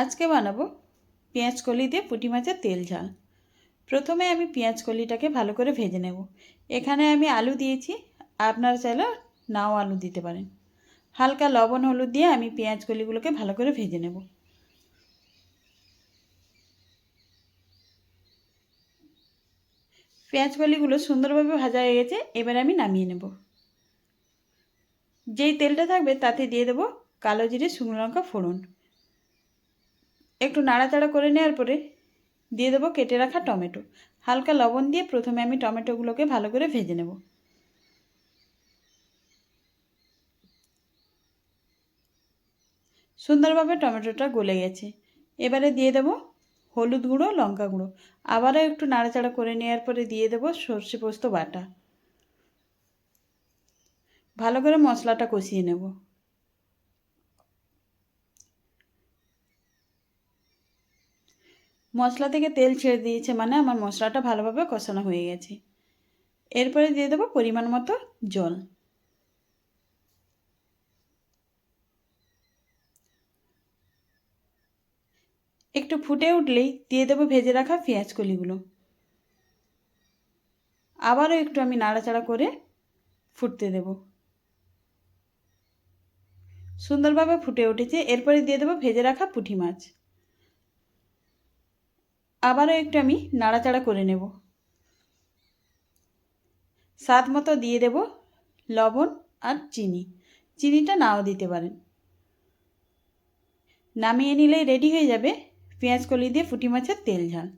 আজকে বানাবো পেঁয়াজ কলি দিয়ে পুঁটি মাছের তেল ঝাল। প্রথমে আমি পেঁয়াজ কলিটাকে ভালো করে ভেজে নেব। এখানে আমি আলু দিয়েছি, আপনারা চাইলে নাও আলু দিতে পারেন। হালকা লবণ হলুদ দিয়ে আমি পেঁয়াজ কলিগুলোকে ভালো করে ভেজে নেব। পেঁয়াজ কলিগুলো সুন্দরভাবে ভাজা হয়ে গেছে, এবার আমি নামিয়ে নেব। যেই তেলটা থাকবে তাতে দিয়ে দেবো কালো জিরে শুকনো লঙ্কা ফোড়ন। একটু নাড়াচাড়া করে নেওয়ার পরে দিয়ে দেবো কেটে রাখা টমেটো। হালকা লবণ দিয়ে প্রথমে আমি টমেটোগুলোকে ভালো করে ভেজে নেব। সুন্দরভাবে টমেটোটা গলে গেছে। এবারে দিয়ে দেবো হলুদ গুঁড়ো, লঙ্কা গুঁড়ো। আবারও একটু নাড়াচাড়া করে নেওয়ার পরে দিয়ে দেবো সর্ষে পোস্ত বাটা। ভালো করে মশলাটা কষিয়ে নেব। মশলা থেকে তেল ছেড়ে দিয়েছে মানে আমার মশলাটা ভালোভাবে কষানো হয়ে গেছে। এরপরে দিয়ে দেবো পরিমাণ মতো জল। একটু ফুটে উঠলেই দিয়ে দেবো ভেজে রাখা পেঁয়াজ কলিগুলো। আবারও একটু আমি নাড়াচাড়া করে ফুটতে দেব। সুন্দরভাবে ফুটে উঠেছে। এরপরে দিয়ে দেবো ভেজে রাখা পুঁটি মাছ। আবারও একটু আমি নাড়াচাড়া করে নেব। স্বাদ মতো দিয়ে দেব লবণ আর চিনি। চিনিটা নাও দিতে পারেন। নামিয়ে নিলেই রেডি হয়ে যাবে পেঁয়াজ কলি দিয়ে ফুটি মাছের তেল ঝাল।